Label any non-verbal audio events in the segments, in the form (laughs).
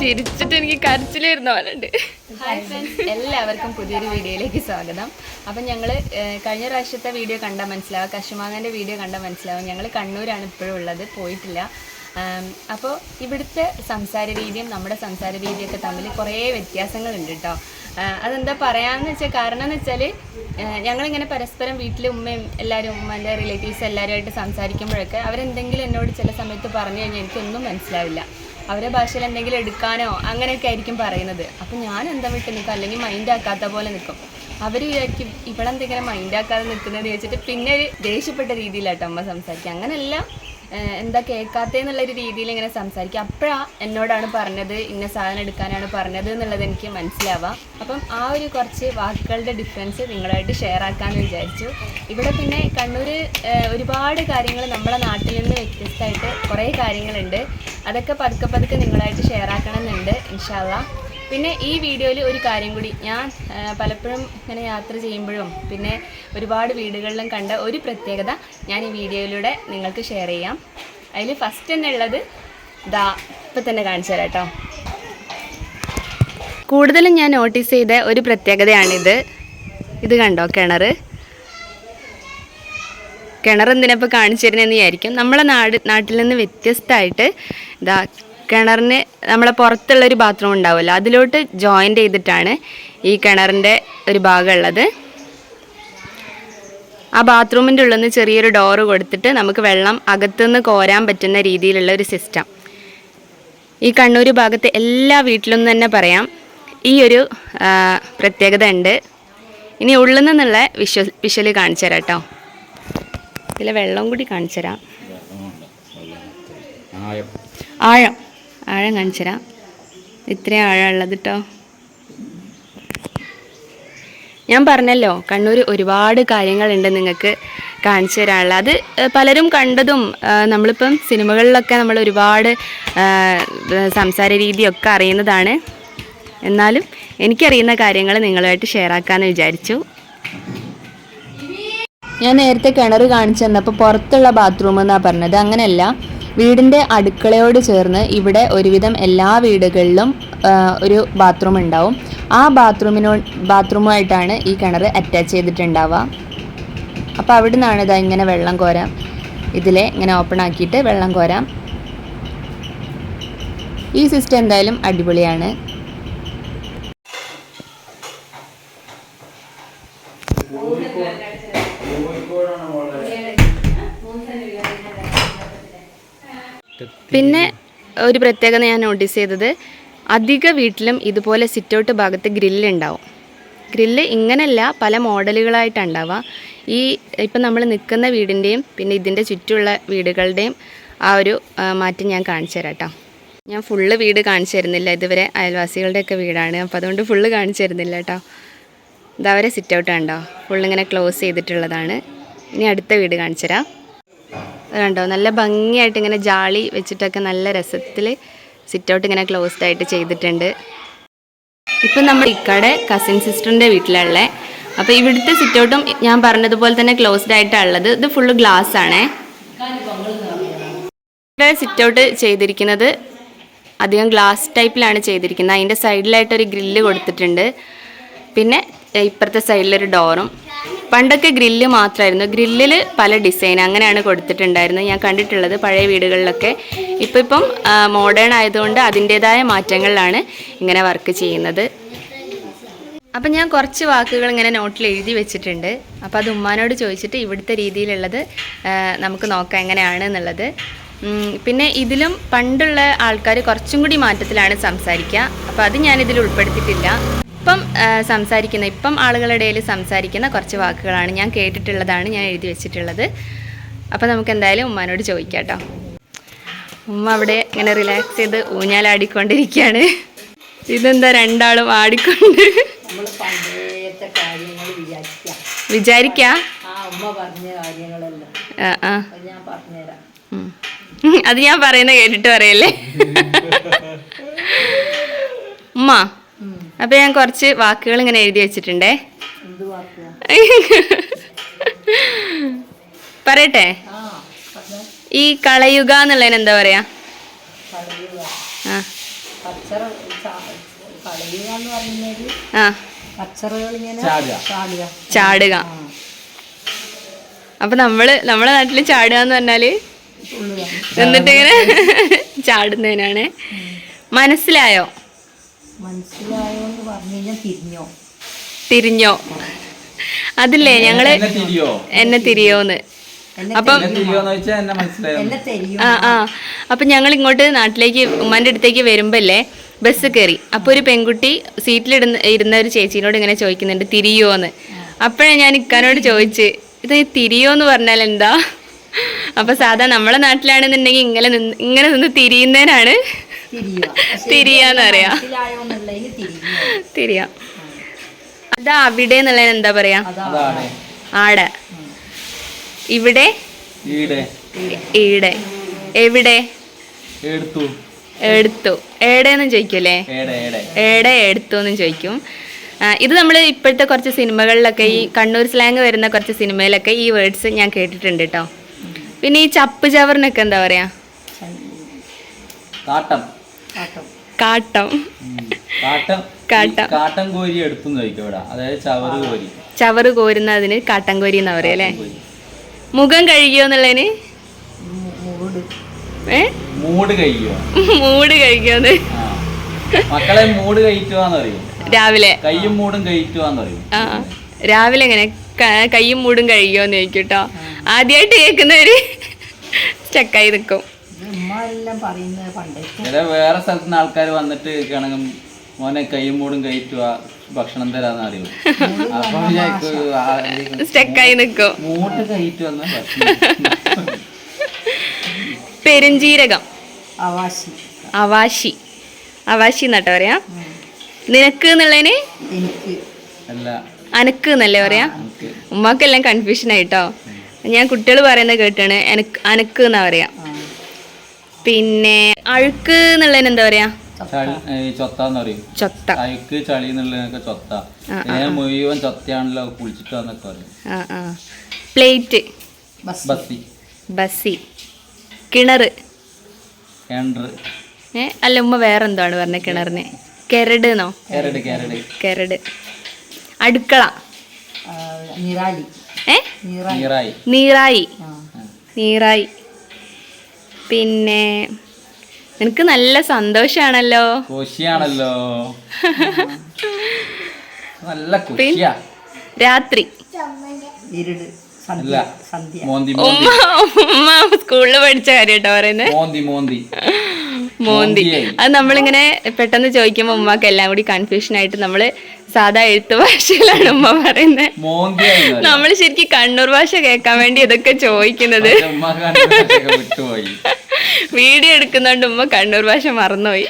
ചിരിച്ചിട്ട് എനിക്ക് കരച്ചിലായിരുന്നു പോലുണ്ട് ഹായ് ഫ്രണ്ട്സ് എല്ലാവർക്കും പുതിയൊരു വീഡിയോയിലേക്ക് സ്വാഗതം. അപ്പം ഞങ്ങൾ കഴിഞ്ഞ പ്രാവശ്യത്തെ വീഡിയോ കണ്ടാൽ മനസ്സിലാവും കശുമാങ്ങന്റെ വീഡിയോ കണ്ടാൽ മനസ്സിലാവും. ഞങ്ങൾ കണ്ണൂരാണ് ഇപ്പോഴും ഉള്ളത് പോയിട്ടില്ല. അപ്പോൾ ഇവിടുത്തെ സംസാര രീതിയും നമ്മുടെ സംസാര രീതിയൊക്കെ തമ്മിൽ കുറേ വ്യത്യാസങ്ങളുണ്ട് കേട്ടോ അതെന്താ പറയാന്ന് വെച്ചാൽ കാരണം എന്ന് വെച്ചാൽ ഞങ്ങളിങ്ങനെ പരസ്പരം വീട്ടിൽ ഉമ്മയും എല്ലാവരും ഉമ്മന്റെ റിലേറ്റീവ്സ് എല്ലാവരുമായിട്ട് സംസാരിക്കുമ്പോഴൊക്കെ അവരെന്തെങ്കിലും എന്നോട് ചില സമയത്ത് പറഞ്ഞു കഴിഞ്ഞാൽ എനിക്കൊന്നും മനസ്സിലാവില്ല. അവരെ ഭാഷയിൽ എന്തെങ്കിലും എടുക്കാനോ അങ്ങനെയൊക്കെ ആയിരിക്കും പറയുന്നത്. അപ്പം ഞാൻ എന്താ വിട്ട് നിൽക്കും അല്ലെങ്കിൽ മൈൻഡ് ആക്കാത്ത പോലെ നിൽക്കും അവർ വിചാരിക്കും ഇവളെന്തെങ്കിലും മൈൻഡ് ആക്കാതെ നിൽക്കുന്നത് ചോദിച്ചിട്ട് പിന്നെ ഒരു ദേഷ്യപ്പെട്ട രീതിയിലാട്ടോ അമ്മ സംസാരിക്കുക. അങ്ങനെയല്ല എന്താ കേൾക്കാത്തേന്നുള്ളൊരു രീതിയിൽ ഇങ്ങനെ സംസാരിക്കുക അപ്പോഴാ എന്നോടാണ് പറഞ്ഞത് ഇന്ന സാധനം എടുക്കാനാണ് പറഞ്ഞത് എന്നുള്ളത് എനിക്ക് മനസ്സിലാവാം. അപ്പം ആ ഒരു കുറച്ച് വാക്കുകളുടെ ഡിഫറൻസ് നിങ്ങളായിട്ട് ഷെയർ ആക്കാമെന്ന് വിചാരിച്ചു. ഇവിടെ പിന്നെ കണ്ണൂർ ഒരുപാട് കാര്യങ്ങൾ നമ്മളെ നാട്ടിൽ നിന്ന് വ്യത്യസ്തമായിട്ട് കുറേ കാര്യങ്ങളുണ്ട്. അതൊക്കെ പതുക്കെ പതുക്കെ നിങ്ങളായിട്ട് ഷെയർ ആക്കണം എന്നുണ്ട് ഇൻഷാല്ല പിന്നെ ഈ വീഡിയോയിൽ ഒരു കാര്യം കൂടി. ഞാൻ പലപ്പോഴും ഇങ്ങനെ യാത്ര ചെയ്യുമ്പോഴും പിന്നെ ഒരുപാട് വീടുകളിലും കണ്ട ഒരു പ്രത്യേകത ഞാൻ ഈ വീഡിയോയിലൂടെ നിങ്ങൾക്ക് ഷെയർ ചെയ്യാം. അതിൽ ഫസ്റ്റ് തന്നെ ഉള്ളത് ദാ ഇപ്പം തന്നെ കാണിച്ചു തരാം കേട്ടോ. കൂടുതലും ഞാൻ നോട്ടീസ് ചെയ്ത ഒരു പ്രത്യേകതയാണിത്. ഇത് കണ്ടോ കിണർ? കിണർ എന്തിനപ്പോൾ കാണിച്ചു തരുന്നതെന്ന് വിചാരിക്കും. നമ്മളെ നാട് നാട്ടിൽ നിന്ന് വ്യത്യസ്തമായിട്ട് ഇതാ കിണറിന് നമ്മളെ പുറത്തുള്ളൊരു ബാത്റൂം ഉണ്ടാവുമല്ലോ അതിലോട്ട് ജോയിന്റ് ചെയ്തിട്ടാണ് ഈ കിണറിന്റെ ഒരു ഭാഗമുള്ളത്. ആ ബാത്റൂമിന്റെ ഉള്ളിൽ നിന്ന് ചെറിയൊരു ഡോറ് കൊടുത്തിട്ട് നമുക്ക് വെള്ളം അകത്തുനിന്ന് കോരാൻ പറ്റുന്ന രീതിയിലുള്ള ഒരു സിസ്റ്റം ഈ കണ്ണൂർ ഭാഗത്ത് എല്ലാ വീട്ടിലും തന്നെ പറയാം ഈ ഒരു പ്രത്യേകത ഉണ്ട്. ഇനി ഉള്ളിൽ നിന്നുള്ള വിഷ്വ വിഷ്വൽ കാണിച്ചു തരാം കേട്ടോ. ഇതിലെ വെള്ളം കൂടി കാണിച്ചു തരാം. ആഴം ആഴം കാണിച്ചു തരാം ഇത്രയും ആഴമുള്ളത് കേട്ടോ ഞാൻ പറഞ്ഞല്ലോ കണ്ണൂർ ഒരുപാട് കാര്യങ്ങളുണ്ട് നിങ്ങൾക്ക് കാണിച്ചു തരാനുള്ള അത് പലരും കണ്ടതും നമ്മളിപ്പം സിനിമകളിലൊക്കെ നമ്മൾ ഒരുപാട് സംസാര രീതിയൊക്കെ അറിയുന്നതാണ്. എന്നാലും എനിക്കറിയുന്ന കാര്യങ്ങൾ നിങ്ങളുമായിട്ട് ഷെയർ ആക്കാമെന്ന് വിചാരിച്ചു. ഞാൻ നേരത്തെ കിണർ കാണിച്ചു തന്നപ്പോൾ പുറത്തുള്ള ബാത്റൂം എന്നാണ് പറഞ്ഞത്. അങ്ങനെയല്ല. വീടിന്റെ അടുക്കളയോട് ചേർന്ന് ഇവിടെ ഒരുവിധം എല്ലാ വീടുകളിലും ഒരു ബാത്റൂം ഉണ്ടാവും. ആ ബാത്റൂമിനോ ബാത്റൂമുമായിട്ടാണ് ഈ കിണർ അറ്റാച്ച് ചെയ്തിട്ടുണ്ടാവുക. അപ്പോൾ അവിടെ നിന്നാണ് ഇതാ ഇങ്ങനെ വെള്ളം കോരാം. ഇതിലെ ഇങ്ങനെ ഓപ്പൺ ആക്കിയിട്ട് വെള്ളം കോരാം. ഈ സിസ്റ്റം എന്തായാലും അടിപൊളിയാണ്. പിന്നെ ഒരു പ്രത്യേകത ഞാൻ നോട്ടീസ് ചെയ്തത് അധിക വീട്ടിലും ഇതുപോലെ സിറ്റൗട്ട് ഭാഗത്ത് ഗ്രില്ലുണ്ടാവും ഗ്രില്ല് ഇങ്ങനെയല്ല പല മോഡലുകളായിട്ടാണ് ഈ ഇപ്പം നമ്മൾ നിൽക്കുന്ന വീടിന്റെയും പിന്നെ ഇതിന്റെ ചുറ്റുമുള്ള വീടുകളുടെയും ആ ഒരു മാറ്റം ഞാൻ കാണിച്ചു തരാം ഞാൻ ഫുള്ള് വീട് കാണിച്ചു തരുന്നില്ല ഇതുവരെ അയൽവാസികളുടെയൊക്കെ വീടാണ്. അപ്പോൾ അതുകൊണ്ട് ഫുള്ള് കാണിച്ചു തരുന്നില്ല കേട്ടോ. ഇതവരെ സിറ്റൗട്ട് കണ്ടോ ഫുള്ളിങ്ങനെ ക്ലോസ് ചെയ്തിട്ടുള്ളതാണ്. ഇനി അടുത്ത വീട് കാണിച്ചു തരാം. കണ്ടോ നല്ല ഭംഗിയായിട്ട് ഇങ്ങനെ ജാളി വെച്ചിട്ടൊക്കെ നല്ല രസത്തിൽ സിറ്റൗട്ട് ഇങ്ങനെ ക്ലോസ്ഡ് ആയിട്ട് ചെയ്തിട്ടുണ്ട്. ഇപ്പം നമ്മൾ ഇക്കടെ കസിൻ സിസ്റ്ററിന്റെ വീട്ടിലുള്ള അപ്പോൾ ഇവിടുത്തെ സിറ്റൗട്ടും ഞാൻ പറഞ്ഞതുപോലെ തന്നെ ക്ലോസ്ഡ് ആയിട്ടാണ് ഉള്ളത്. ഇത് ഫുള്ള് ഗ്ലാസ് ആണേ. ഇവിടെ സിറ്റൗട്ട് ചെയ്തിരിക്കുന്നത് അധികം ഗ്ലാസ് ടൈപ്പിലാണ് ചെയ്തിരിക്കുന്നത്. അതിന്റെ സൈഡിലായിട്ടൊരു ഗ്രില്ല് കൊടുത്തിട്ടുണ്ട്. പിന്നെ ഇപ്പുറത്തെ സൈഡിലൊരു ഡോറും പണ്ടൊക്കെ ഗ്രില്ല് മാത്രമായിരുന്നു ഗ്രില്ലിൽ പല ഡിസൈൻ അങ്ങനെയാണ് കൊടുത്തിട്ടുണ്ടായിരുന്നത്. ഞാൻ കണ്ടിട്ടുള്ളത് പഴയ വീടുകളിലൊക്കെ. ഇപ്പം ഇപ്പം മോഡേൺ ആയതുകൊണ്ട് അതിന്റേതായ മാറ്റങ്ങളിലാണ് ഇങ്ങനെ വർക്ക് ചെയ്യുന്നത്. അപ്പം ഞാൻ കുറച്ച് വാക്കുകൾ ഇങ്ങനെ നോട്ടിൽ എഴുതി വെച്ചിട്ടുണ്ട്. അപ്പോൾ അത് ഉമ്മാനോട് ചോദിച്ചിട്ട് ഇവിടുത്തെ രീതിയിലുള്ളത് നമുക്ക് നോക്കാം എങ്ങനെയാണ് എന്നുള്ളത്. പിന്നെ ഇതിലും പണ്ടുള്ള ആൾക്കാർ കുറച്ചും കൂടി മാറ്റത്തിലാണ് സംസാരിക്കുക. അപ്പോൾ അത് ഞാനിതിൽ ഉൾപ്പെടുത്തിയിട്ടില്ല. ഇപ്പം സംസാരിക്കുന്ന ഇപ്പം ആളുകളുടെ ഇടയിൽ സംസാരിക്കുന്ന കുറച്ച് വാക്കുകളാണ് ഞാൻ കേട്ടിട്ടുള്ളതാണ് ഞാൻ എഴുതി വെച്ചിട്ടുള്ളത്. അപ്പോൾ നമുക്ക് എന്തായാലും ഉമ്മാനോട് ചോദിക്കാം കേട്ടോ. ഉമ്മ അവിടെ ഇങ്ങനെ റിലാക്സ് ചെയ്ത് ഊഞ്ഞാലാടിക്കൊണ്ടിരിക്കുകയാണ് ഇതെന്താ രണ്ടാളും ആടിക്കൊണ്ട്? വിചാരിക്കാം. അത് ഞാൻ പറയുന്ന കേട്ടിട്ട് പറയല്ലേ? ഉമ്മ അപ്പൊ ഞാൻ കുറച്ച് വാക്കുകൾ ഇങ്ങനെ എഴുതി വെച്ചിട്ടുണ്ടേ. പറയട്ടെ. ഈ കളയുക എന്നുള്ളതിന് എന്താ പറയാ? ചാടുക. അപ്പൊ നമ്മൾ നമ്മളെ നാട്ടിൽ ചാടുക എന്ന് പറഞ്ഞാൽ എന്നിട്ട് ഇങ്ങനെ ചാടുന്നതിനാണ്. മനസ്സിലായോ? മനസ്സിലായോ? പറഞ്ഞു കഴിഞ്ഞാൽ തിരിഞ്ഞോ? തിരിഞ്ഞോ അതില്ലേ ഞങ്ങൾ എന്നെ തിരിയോന്ന്. എന്നെ അപ്പം തിരിയോന്ന് വെച്ചാൽ എന്നെ മനസ്സിലായോ? എന്നെ തെരിയോ. ആ ആ. അപ്പൊ ഞങ്ങൾ ഇങ്ങോട്ട് നാട്ടിലേക്ക് ഉമ്മാന്റെ അടുത്തേക്ക് വരുമ്പല്ലേ ബസ് കയറി അപ്പൊ ഒരു പെൺകുട്ടി സീറ്റിലിടുന്ന ഇരുന്ന ഒരു ചേച്ചീനോട് ഇങ്ങനെ ചോദിക്കുന്നുണ്ട് തിരിയോന്ന്? അപ്പോഴാണ് ഞാൻ ഇക്കാനോട് ചോദിച്ച് ഇത് തിരിയോന്ന് പറഞ്ഞാൽ എന്താ അപ്പൊ സാധാ നമ്മളെ നാട്ടിലാണെന്നുണ്ടെങ്കിൽ ഇങ്ങനെ ഇങ്ങനെ നിന്ന് തിരിയുന്നതിനാണ് തിരിയാന്ന് പറയാ. തിരിയാ. അതാ അവിടെ എന്നുള്ളതിന് എന്താ പറയാ? ആടെ. ഇവിടെ? ഈടെ. എവിടെ? എടുത്തു. എവിടെയെന്നും ചോദിക്കൂലേ ഏടെ എടുത്തു എന്നും ചോദിക്കും. ഇത് നമ്മൾ ഇപ്പോഴത്തെ കുറച്ച് സിനിമകളിലൊക്കെ ഈ കണ്ണൂർ സ്ലാങ് വരുന്ന കുറച്ച് സിനിമയിലൊക്കെ ഈ വേർഡ്സ് ഞാൻ കേട്ടിട്ടുണ്ട് കേട്ടോ പിന്നെ ഈ ചപ്പ് ചവറിനൊക്കെ എന്താ പറയാ? കാട്ടം. കാട്ടം. കാട്ടം. കാട്ടം. കാട്ടം. കാട്ടം കോരി എടുത്തു ഇവിടെ. അതായത് ചവറ് കോരി. ചവറ് കോരുന്നതിന് കാട്ടം കോരി എന്നാ പറയാ അല്ലേ? മുഖം കഴുകിയോ എന്നുള്ളതിന്? മൂട്. കഴിക്കോ മൂട് ആ. മക്കളെ മൂട് കഴിക്കുവാന്ന് പറയും രാവിലെ. കയ്യും മൂടും കഴിക്കുവാന്ന് പറയും രാവിലെ എങ്ങനെ? കയ്യും മൂടും കഴിക്കോന്ന് ചോദിക്കും കേട്ടോ. ആദ്യമായിട്ട് കേൾക്കുന്നവര് സ്റ്റക്കായി നിൽക്കും ചില വേറെ സ്ഥലത്ത് നിന്ന് ആൾക്കാർ വന്നിട്ട് കേൾക്കണമെങ്കിൽ മോനെ കൈയും മൂടും കഴിക്കുക ഭക്ഷണം തരാന്ന് അറിയും. അപ്പൊ സ്റ്റക്കായി നിൽക്കും മൂട്ട് പെരുംജീരകം. അവാശി. അവാശി. അവാശി എന്നട്ടോ പറയാ. നിനക്ക് എന്നുള്ളതിന് അനക്ക് എന്നല്ലേ പറയാ? ഉമ്മാക്കെല്ലാം കൺഫ്യൂഷൻ ആയിട്ടോ? ഞാൻ കുട്ടികൾ പറയുന്നത് കേട്ടാണ് എനക്ക് അനക്ക് എന്നാ പറയാ. പിന്നെ അഴുക്ക് എന്നുള്ളതിന് എന്താ പറയാ? ചൊത്ത ചളി എന്നുള്ളതിനൊക്കെ ചൊത്ത. മുഴുവൻ ചൊത്തയാണല്ലോ കുളിച്ചിട്ടാന്നൊക്കെ പ്ലേറ്റ്. ബസ്സി. ബസ്സി. കിണറ്. ഏ അല്ല ഉമ്മ വേറെന്താണ് പറഞ്ഞ കിണറിന്? കെരട് എന്നോ? കേരട് അടുക്കള. നിറാലി ഏ? നീറായി. നീറായി. പിന്നെ നിനക്ക് നല്ല സന്തോഷാണല്ലോ. ഖുഷിയാണല്ലോ നല്ല (laughs) കൊശിയാ. രാത്രി. സ്കൂളിൽ ഉമ്മ ഉമ്മ സ്കൂളിൽ പഠിച്ച കാര്യം കേട്ടോ പറയുന്നത് മോന്തി. അത് നമ്മളിങ്ങനെ പെട്ടെന്ന് ചോദിക്കുമ്പോൾ ഉമ്മക്ക് എല്ലാം കൂടി കൺഫ്യൂഷൻ ആയിട്ട് നമ്മൾ സാധാ എഴുത്ത് ഭാഷയിലാണ് ഉമ്മ പറയുന്നത് നമ്മൾ ശരിക്കും കണ്ണൂർ ഭാഷ കേൾക്കാൻ വേണ്ടി ഇതൊക്കെ ചോദിക്കുന്നത്. വീഡിയോ എടുക്കുന്നോണ്ട് ഉമ്മ കണ്ണൂർ ഭാഷ മറന്നുപോയി.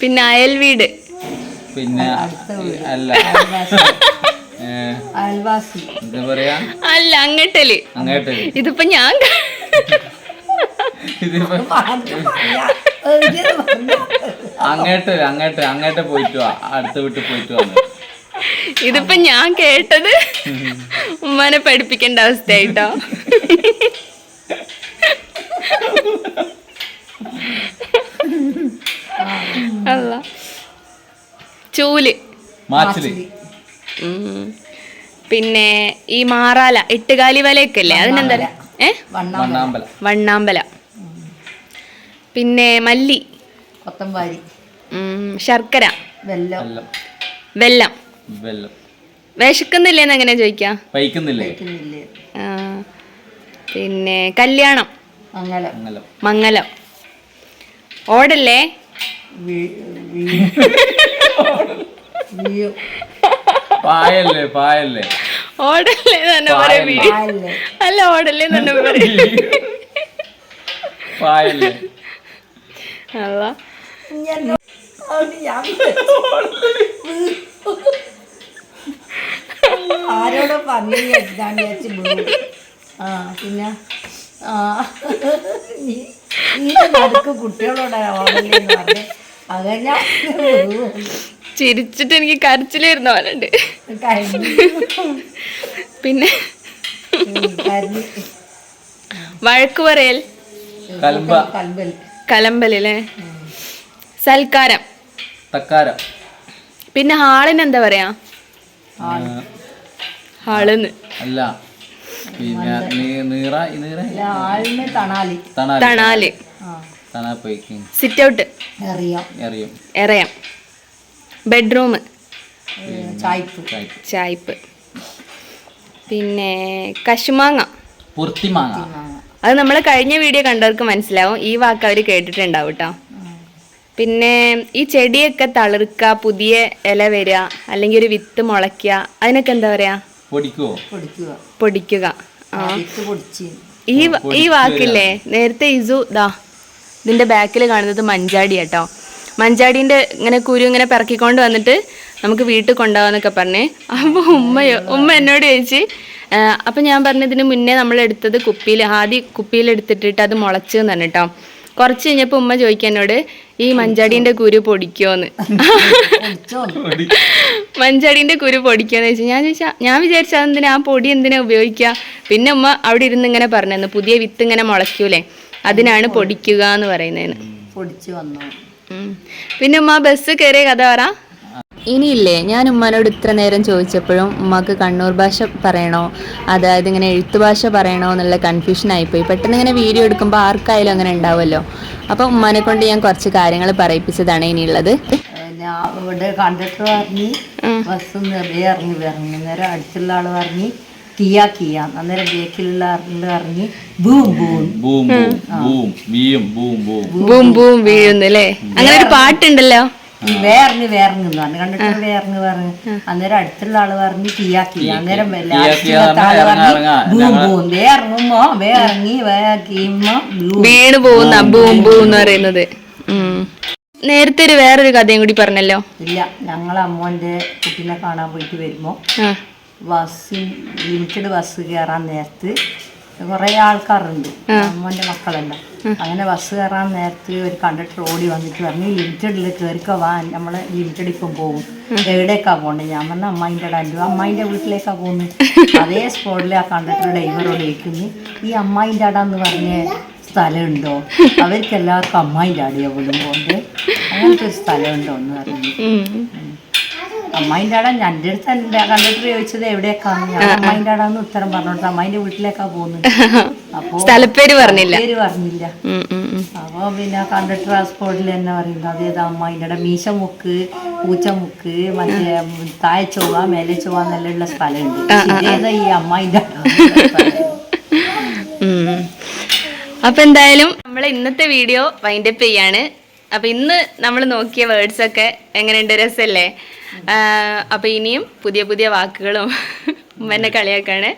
പിന്നെ അയൽ വീട്. പിന്നെ അല്ല. അല്ല അങ്ങട്ടൽ. അങ്ങോട്ട് ഇതിപ്പോ ഞാൻ അങ്ങോട്ട് അങ്ങോട്ട് അങ്ങോട്ട് പോയിട്ട് അടുത്ത വീട്ടിൽ പോയിട്ട് വന്നു ഇതിപ്പോ ഞാൻ കേട്ടത് ഉമ്മാനെ പഠിപ്പിക്കേണ്ട അവസ്ഥയായിട്ടോ. അല്ല. ചൂൽ. പിന്നെ ഈ മാറാല എട്ടുകാലി വലയൊക്കെ അല്ലേ അതിനെന്താ? ഏ? വണ്ണാമ്പല. പിന്നെ മല്ലി. കൊത്തമ്പാരി. ശർക്കര. വെല്ലം. വെല്ലം. വെള്ളം വിശക്കുന്നില്ലേന്ന് എങ്ങനെ ചോദിക്കാം? പിന്നെ കല്യാണം. മംഗലം. ഓടല്ലേ? (laughs) പായല്ലേ പായല്ലേ? ഓടല്ലേ തന്നെ പറയാ. പായല്ലേ? പായല്ലേ അല്ല ഓടല്ലേ തന്നെ പറയാ. അല്ല ആരോടോ പറഞ്ഞു വിചാരിച്ച് ആ പിന്നെ ആ നീ നീ നടുക്ക് കുട്ടികളോടാ ഓടല്ലേ പറഞ്ഞു. അങ്ങനെ ചിരിച്ചിട്ട് എനിക്ക് കരച്ചിലായിരുന്നു പോലുണ്ട് കഴിഞ്ഞു പിന്നെ വഴക്ക് പറയൽ. കലമ്പലല്ലേ? സൽക്കാരം. തക്കാരം. പിന്നെ ഹാളിന് എന്താ പറയാ? ഹാളിന്ന്. അല്ല. പിന്നെ തണാലി. സിറ്റ് ഔട്ട് എറിയാം. എറിയാം. എറയാം. ബെഡ്റൂം. ചായ്പ് പിന്നെ കശുമാങ്ങ. അത് നമ്മൾ കഴിഞ്ഞ വീഡിയോ കണ്ടവർക്ക് മനസ്സിലാവും. ഈ വാക്ക് അവർ കേട്ടിട്ടുണ്ടാവും കേട്ടോ പിന്നെ ഈ ചെടിയൊക്കെ തളിർക്ക പുതിയ ഇല വരിക അല്ലെങ്കിൽ ഒരു വിത്ത് മുളയ്ക്കുക അതിനൊക്കെ എന്താ പറയാ? പൊടിക്കുക. ഈ ഈ വാക്കില്ലേ? നേരത്തെ ഇസു ദാ ഇതിന്റെ ബാക്കിൽ കാണുന്നത് മഞ്ചാടി കേട്ടോ മഞ്ചാടീന്റെ ഇങ്ങനെ കുരു ഇങ്ങനെ പിറക്കിക്കൊണ്ട് വന്നിട്ട് നമുക്ക് വീട്ടിൽ കൊണ്ടുപോകാന്നൊക്കെ പറഞ്ഞേ. അപ്പോൾ ഉമ്മയോ ഉമ്മ എന്നോട് ചോദിച്ച് അപ്പം ഞാൻ പറഞ്ഞതിന് മുന്നേ നമ്മൾ എടുത്തത് കുപ്പിയിൽ ആദ്യം കുപ്പിയിൽ എടുത്തിട്ടിട്ട് അത് മുളച്ച് എന്ന് പറഞ്ഞിട്ടോ. കുറച്ച് കഴിഞ്ഞപ്പോൾ ഉമ്മ ചോദിക്കാനോട് ഈ മഞ്ചാടീന്റെ കുരു പൊടിക്കുമോന്ന് മഞ്ചാടീന്റെ കുരു പൊടിക്കുമെന്ന് ചോദിച്ചു. ഞാൻ ചോദിച്ചാൽ ഞാൻ വിചാരിച്ച എന്തിനാ ആ പൊടി എന്തിനാ ഉപയോഗിക്കുക? പിന്നെ ഉമ്മ അവിടെ ഇരുന്ന് ഇങ്ങനെ പറഞ്ഞു പുതിയ വിത്ത് ഇങ്ങനെ മുളയ്ക്കൂലേ അതിനാണ് പൊടിക്കുക എന്ന് പറയുന്നതിന് പൊടിച്ചു വന്നു. പിന്നെ ഉമ്മ ബസ് കയറിയ കഥ പറ. ഇനിയില്ലേ ഞാൻ ഉമ്മനോട് ഇത്ര നേരം ചോദിച്ചപ്പോഴും ഉമ്മക്ക് കണ്ണൂർ ഭാഷ പറയണോ അതായത് ഇങ്ങനെ എഴുത്തു ഭാഷ പറയണോ എന്നുള്ള കൺഫ്യൂഷൻ ആയിപ്പോയി. പെട്ടെന്ന് ഇങ്ങനെ വീഡിയോ എടുക്കുമ്പോൾ ആർക്കായാലും അങ്ങനെ ഉണ്ടാവുമല്ലോ. അപ്പം ഉമ്മാനെ കൊണ്ട് ഞാൻ കുറച്ച് കാര്യങ്ങൾ പറയിപ്പിച്ചതാണ് ഇനിയുള്ളത്. ഇവിടെ കണ്ടക്ടർ പറഞ്ഞ് ബസ് ഇറങ്ങി ഇറങ്ങി. നേരം അടുത്തുള്ള ആൾ പറഞ്ഞ് കിയാ കിയ. അന്നേരം ബേക്കിലുള്ള പറഞ്ഞ് boom boom. Boom boom. Boom. ബീയും boom boom. Boom boom വീഴുന്നു അല്ലേ? അങ്ങനെ ഒരു പാട്ടുണ്ടല്ലോ. വേറങ്ങ് വേറങ്ങ് പറഞ്ഞു. കണ്ടിട്ട് വേറങ്ങ് പറഞ്ഞു അന്നേരം അടുത്തുള്ള ആൾ പറഞ്ഞ് കിയാക്കി കിയാ. അന്നേരം ഇറങ്ങാ, ഇറങ്ങാ. വേറങ്ങുമ്പോ വേറങ്ങി വീണ് പോകുന്ന ബൂം ബൂം എന്ന് പറയുന്നത്. നേരത്തെ ഒരു വേറൊരു കഥയും കൂടി പറഞ്ഞല്ലോ. ഇല്ല. ഞങ്ങൾ അമ്മോന്റെ കുട്ടീനെ കാണാൻ പോയിട്ട് വരുമ്പോ ബസ് ലിമിറ്റഡ് ബസ് കയറാൻ നേരത്ത് കുറേ ആൾക്കാരുണ്ട്. അമ്മന്റെ മക്കളെല്ലാം അങ്ങനെ ബസ് കയറാൻ നേരത്ത് ഒരു കണ്ടക്ടർ ഓടി വന്നിട്ട് പറഞ്ഞു ലിമിറ്റഡിൽ കയറിക്കോ വാ നമ്മൾ ലിമിറ്റഡ് ഇപ്പം പോകും. എവിടേക്കാ പോകണ്ടേ ഞാൻ പറഞ്ഞ അമ്മായിന്റെ ഡാൻഡു അമ്മായിന്റെ വീട്ടിലേക്കാ പോകുന്നത് അതേ സ്പോട്ടിൽ ആ കണ്ടക്ടർ ഡ്രൈവറോട് ചോദിക്കുന്നു ഈ അമ്മായിന്റെ അടാന്ന് പറഞ്ഞ സ്ഥലമുണ്ടോ? അവർക്ക് എല്ലാവർക്കും അമ്മായിന്റെ അടിയാ പോലും പോകണ്ടേ അങ്ങനത്തെ ഒരു സ്ഥലമുണ്ടോ എന്ന് പറഞ്ഞു. അമ്മായിന്റെ ആടാ എന്റെ അടുത്ത് എന്റെ കണ്ടിട്ട് ചോദിച്ചത് എവിടെയൊക്കെയാണ് ഞാൻ അമ്മായിന്റെ ആടാന്ന് ഉത്തരം പറഞ്ഞോട്ട്. അമ്മായിന്റെ വീട്ടിലേക്കാ പോകുന്നത്. അപ്പോൾ സ്ഥലപ്പേര് പറഞ്ഞില്ല. പേര് പറഞ്ഞില്ല. അപ്പൊ പിന്നെ കണ്ടിട്ട് ട്രാൻസ്പോർട്ടിൽ തന്നെ പറയുന്നത്. അതേതാ അമ്മായിന്റെ മീശ മുക്ക് പൂച്ച മുക്ക് മറ്റേ താഴെ ചൊവ്വ മേലെ ചൊവ്വ എന്നെല്ലാം സ്ഥലമുണ്ട്. ഇതേതാ ഈ അമ്മായിന്റെ. അപ്പൊ എന്തായാലും നമ്മൾ ഇന്നത്തെ വീഡിയോ വൈൻഡപ്പ് ചെയ്യാണ്. അപ്പൊ ഇന്ന് നമ്മൾ നോക്കിയ വേർഡ്സ് ഒക്കെ എങ്ങനെയുണ്ട്? രസമല്ലേ ആഹ് അപ്പൊ ഇനിയും പുതിയ പുതിയ വാക്കുകളും ഉമ്മ കളിയാക്കാണ്.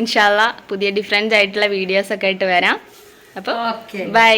ഇൻഷാല്ല പുതിയ ഡിഫറെന്റ് ആയിട്ടുള്ള വീഡിയോസ് ഒക്കെ ആയിട്ട് വരാം. അപ്പോൾ ബൈ